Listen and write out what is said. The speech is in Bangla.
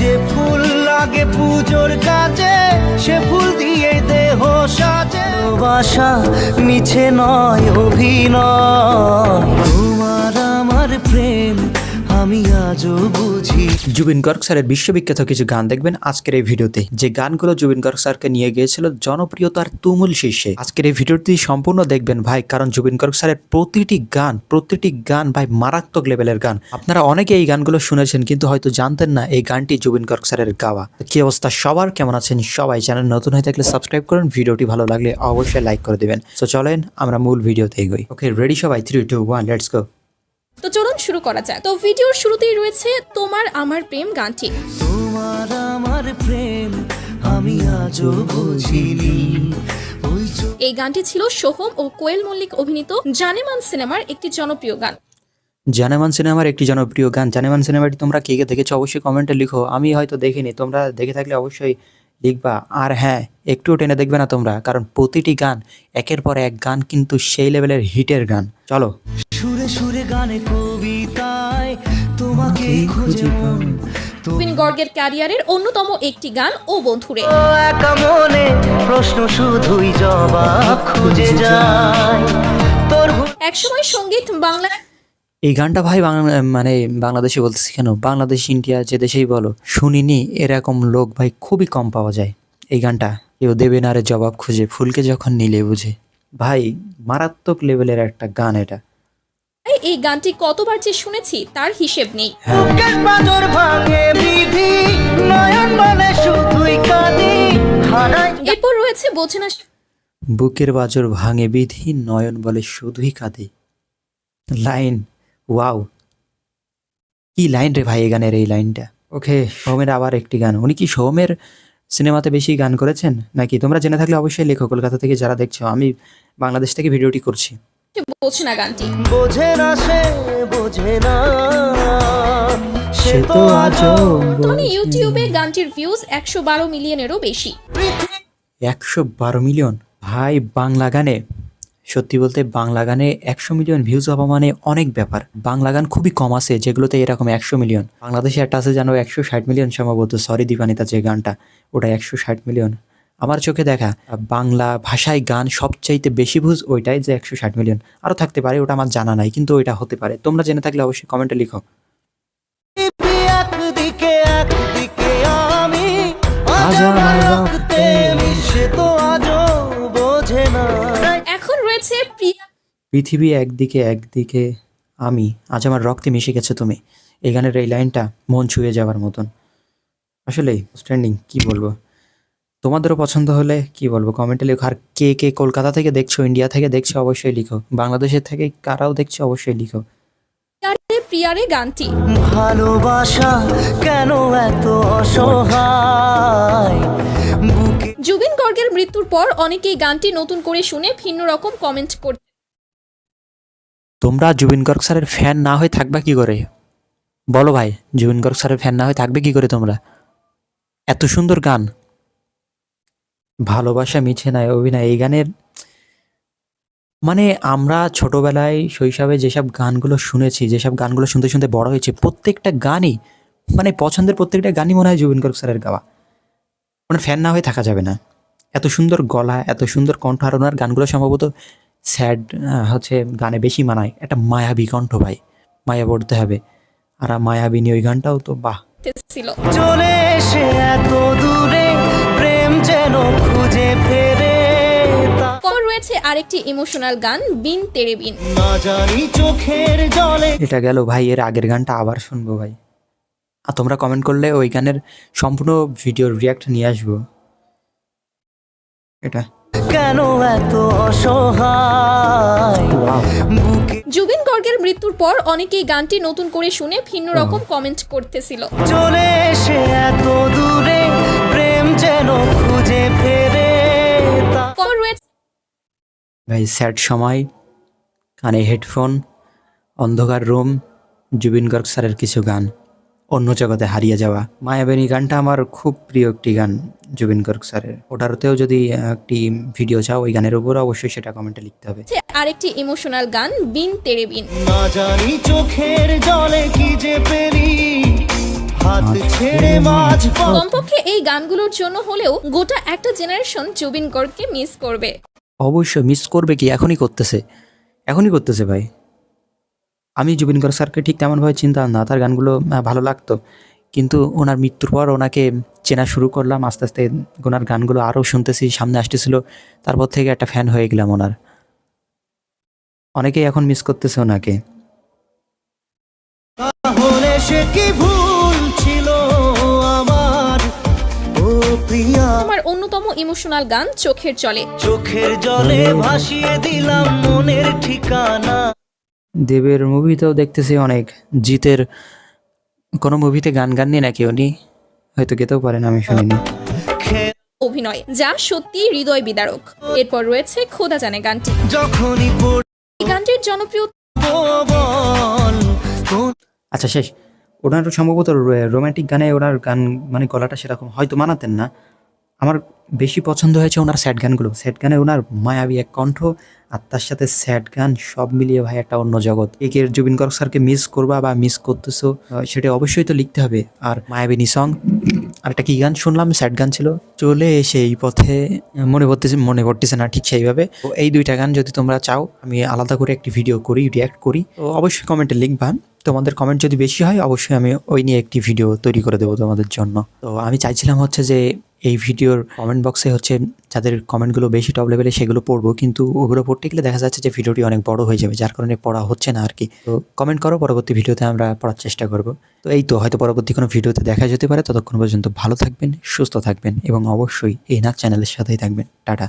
যে ফুল লাগে পুজোর কাজে, সে ফুল দিয়ে দেহ সাজে। বাসা মিছে নয়, অভিনয়। তোমার আমার প্রেম আমি আজও বুঝি। জুবিন গর্গ স্যারের বিশ্ববিখ্যাত কিছু গান দেখবেন আজকের এই ভিডিওতে। যে গানগুলো জুবিন গর্গ স্যারকে নিয়ে গিয়েছিল জনপ্রিয়তার তুমুল শীর্ষে। আজকের এই ভিডিওটি সম্পূর্ণ দেখবেন ভাই, কারণ জুবিন গর্গ স্যারের প্রতিটি গান প্রতিটি গান ভাই মারাত্মক লেভেলের গান। আপনারা অনেকে এই গানগুলো শুনেছেন, কিন্তু হয়তো জানতেন না এই গানটি জুবিন গর্গ স্যারের গাওয়া। কি অবস্থা? সবার কেমন আছেন সবাই? চ্যানেল নতুন হয়ে থাকলে সাবস্ক্রাইব করুন, ভিডিওটি ভালো লাগলে অবশ্যই লাইক করে দেবেন। তো চলেন, আমরা মূল ভিডিওতে এগোই। ওকে, রেডি সবাই? Three two one let's go তো চলুন শুরু করা যাক। তো ভিডিওর শুরুতেই রয়েছে তোমার আমার প্রেম গানটি। তোমার আমার প্রেম আমি আজও বুঝিনি। এই গানটি ছিল সোহম ও কোয়েল মল্লিক অভিনীত জানেমান সিনেমার একটি জনপ্রিয় গান। জানেমান সিনেমার একটি জনপ্রিয় গান। জানেমান সিনেমাটি তোমরা কে কে দেখেছ অবশ্যই কমেন্টে লিখো। আমি হয়তো দেখিনি। তোমরা দেখে থাকলে অবশ্যই লিখবা আর হ্যাঁ একটুও টেনে দেখবে না তোমরা কারণ প্রতিটি গান একের পর এক গান কিন্তু সেই লেভেলের হিটের গান। চলো। সুরে সুরে গানে কবিতায় তোমাকে খুঁজে তো গর্গের ক্যারিয়ারের অন্যতম একটি গান ও বন্ধুরে। একা মনে প্রশ্ন শুধুই জবাব খুঁজে যায় একসময় সংগীত বাংলা এই গানটা ভাই বাংলা মানে বাংলাদেশে বলতেছি কেন? বাংলাদেশ ইন্ডিয়া যে দেশেই বলো শুনিনি এরকম লোক ভাই খুবই কম পাওয়া যায় এই গানটা। কেউ দেবে না রে জবাব খুঁজে ফুলকে যখন নিলে বুঝে। ভাই মারাত্মক লেভেলের একটা গান এটা। এই গানটি কতবার যে শুনেছি তার হিসেব নেই। বুকের পাঁজর ভাঙে বিধি নয়ন শুধুই কাঁদি হারাই এরপর রয়েছে বোঝে না বুকের বাজর ভাঙে বিধি নয়ন বলে শুধুই কাঁদে। লাইন। ওয়াও কি লাইন রে ভাই এই গানের এই লাইনটা ওকে সৌমের আবার একটি গান। উনি কি সৌমের সিনেমাতে বেশি গান করেছেন? নাকি? তোমরা জেনে থাকলে অবশ্যই লেখো কলকাতা থেকে যারা দেখছ। আমি বাংলাদেশ থেকে ভিডিওটি করছি। বোঝে না গানটি? বোঝে না সে বোঝে না। সে তো আজও বর্তমানে ইউটিউবে গানটির ভিউজ একশো বারো মিলিয়নেরও বেশি। একশো বারো মিলিয়ন ভাই বাংলা গানে সত্যি বলতে বাংলা গানে একশো মিলিয়ন ভিউজ হওয়া মানে অনেক ব্যাপার। বাংলা গান খুবই কম আছে, যেগুলোতে এরকম একশো মিলিয়ন। বাংলাদেশে একটা আছে জানো একশো ষাট মিলিয়ন সম্ভবত। সরি দীপানিতা, যে গানটা, ওটা একশো ষাট মিলিয়ন। আমার চোখে দেখা, বাংলা ভাষায় গান সবচাইতে বেশি ভিউজ ওইটাই যে একশো ষাট মিলিয়ন। আরও থাকতে পারে, ওটা আমার জানা নাই, কিন্তু ওইটা হতে পারে। তোমরা জেনে থাকলে অবশ্যই কমেন্টে লিখো। পৃথিবী একদিকে একদিকে আমি। আজ আমার রক্তে মিশে গেছে তুমি। এই গানের এই লাইনটা মন ছুঁয়ে যাওয়ার মতন। আসলে স্ট্যান্ডিং কি বলব? তোমাদেরও পছন্দ হলে কি বলব? কমেন্টে লিখো। আর কে কে কলকাতা থেকে দেখছ ইন্ডিয়া থেকে দেখছ অবশ্যই লিখো। বাংলাদেশের থেকে কারাও দেখছ অবশ্যই লিখো। প্রিয়ারে গানটি। ভালোবাসা কেন এত অসহায়? জুবিন গর্গের মৃত্যুর পর অনেকেই গানটি নতুন করে শুনে ভিন্ন রকম কমেন্ট করতে তোমরা জুবিন গর্গ স্যারের ফ্যান না হয়ে থাকবা কি করে? বলো ভাই, জুবিন গর্গ স্যারের ফ্যান না হয়ে থাকবে কি করে তোমরা? এত সুন্দর গান। ভালোবাসা মিছে নাই, অভিনয়, এই গানের মানে আমরা ছোটবেলায় শৈশবে যেসব গানগুলো শুনেছি, যেসব গানগুলো শুনতে শুনতে বড় হয়েছে, প্রত্যেকটা গানই মানে পছন্দের প্রত্যেকটা গানই মনে হয় জুবিন গর্গ স্যারের গাওয়া। মানে ফ্যান না হয়ে থাকা যাবে না। এত সুন্দর গলা, এত সুন্দর কণ্ঠ আর ওনার গানগুলো সম্ভবত স্যাড হচ্ছে গানে বেশি মানায়। একটা মায়াবী কণ্ঠ ভাই মায়া পড়তে হবে। আর মায়াবিনী ওই গানটাও তো বাহ। ছিল। চলে এসে এত দূরে প্রেম যেন খুঁজে ফেরে রয়েছে আরেকটি ইমোশনাল গান বিন তেরে বিন। না জানি চোখের জলে। এটা গেল ভাই এর আগের গানটা আবার শুনব ভাই। আর তোমরা কমেন্ট করলে ওই গানের সম্পূর্ণ ভিডিওর রিয়াক্ট নিয়ে আসব। এটা। কেন এত অসহায়? জুবিন গর্গের মৃত্যুর পর অনেকেই গানটি নতুন করে শুনে ভিন্ন রকম কমেন্ট করতেছিল। চলে এসে এত দূরে প্রেম যেন খুঁজে ফেরে ভাই স্যাড সময় কানে হেডফোন অন্ধকার রুম জুবিন গর্গ স্যারের কিছু গান। অন্য জগতে হারিয়ে যাওয়া। মায়াবেনী গানটা আমার খুব প্রিয় একটি গান জুবিন গর্গ স্যারের। ওটারতেও যদি একটি ভিডিও চাও ওই গানের উপর অবশ্যই সেটা কমেন্টে লিখতে হবে। আরেকটি ইমোশনাল গান বিন তেরে বিন। না জানি চোখের জলে কি যে পেরি হাত ছেড়ে মাঝ পথ। কমপক্ষে এই গানগুলোর জন্য হলেও গোটা একটা জেনারেশন জুবিন গর্গকে মিস করবে। অবশ্যই মিস করবে কি? এখনই করতেছে। এখনই করতেছে ভাই। আমি জুবিন গার্গ স্যারকে ঠিক তেমনভাবে চিনতাম না তার গানগুলো ভালো লাগতো। কিন্তু ওনার মৃত্যুর পর ওনাকে চেনা শুরু করলাম আস্তে আস্তে ওনার গানগুলো আরও শুনতেছি সামনে আসতেছিল তারপর থেকে একটা ফ্যান হয়ে গেলাম ওনার। অনেকেই এখন মিস করতেছে ওনাকে। তাহলে সে ভুল আমার? আমার অন্যতম ইমোশনাল গান চোখের চলে চোখের জলে ভাসিয়ে দিলাম মনের ঠিকানা। দেবের মুভিতেও দেখতেছি অনেক। জিতের কোনো মুভিতে গান গাননি নাকি উনি? হয়তো গেতেও পারেন আমি শুনিনি। অভিনয় যা সত্যি হৃদয় বিদারক। এরপর রয়েছে খোদা জানে গানটি। যখনই এই গানটির জনপ্রিয় আচ্ছা শেষ। ওনার সম্ভবত রোমান্টিক গানে ওনার গান মানে গলাটা সেরকম হয়তো মানাতেন না। আমার বেশি পছন্দ হয়েছে ওনার স্যাড গানগুলো। স্যাড গানে ওনার মায়াবী এক কণ্ঠ আর তার সাথে স্যাড গান সব মিলিয়ে ভাই একটা অন্য জগৎ। একে জুবিন গর্গ স্যারকে মিস করবা বা মিস করতেছো সেটা অবশ্যই তো লিখতে হবে। আর মায়াবিনী সং আর একটা কী গান শুনলাম, স্যাড গান ছিল, চলে এসে এই পথে। মনে পড়তেছে মনে পড়তেছে না ঠিক সেইভাবে। তো এই দুইটা গান যদি তোমরা চাও, আমি আলাদা করে একটি ভিডিও করি রিয়াক্ট করি। তো অবশ্যই কমেন্টে লিখবা। তোমাদের কমেন্ট যদি বেশি হয়, অবশ্যই আমি ওই নিয়ে একটি ভিডিও তৈরি করে দেবো তোমাদের জন্য। তো আমি চাইছিলাম হচ্ছে যে এই ভিডিওর কমেন্ট বক্সে হচ্ছে যাদের কমেন্টগুলো বেশি টপ লেভেলে সেগুলো পড়ব, কিন্তু ওগুলো পড়তে গেলে দেখা যাচ্ছে যে ভিডিওটি অনেক বড় হয়ে যাবে, যার কারণে পড়া হচ্ছে না আর কি তো কমেন্ট করো, পরবর্তী ভিডিওতে আমরা পড়ার চেষ্টা করব। তো এই তো, হয়তো পরবর্তী কোনো ভিডিওতে দেখা যেতে পারে। ততক্ষণ পর্যন্ত ভালো থাকবেন, সুস্থ থাকবেন এবং অবশ্যই এই নাচ চ্যানেলের সাথেই থাকবেন। টাটা।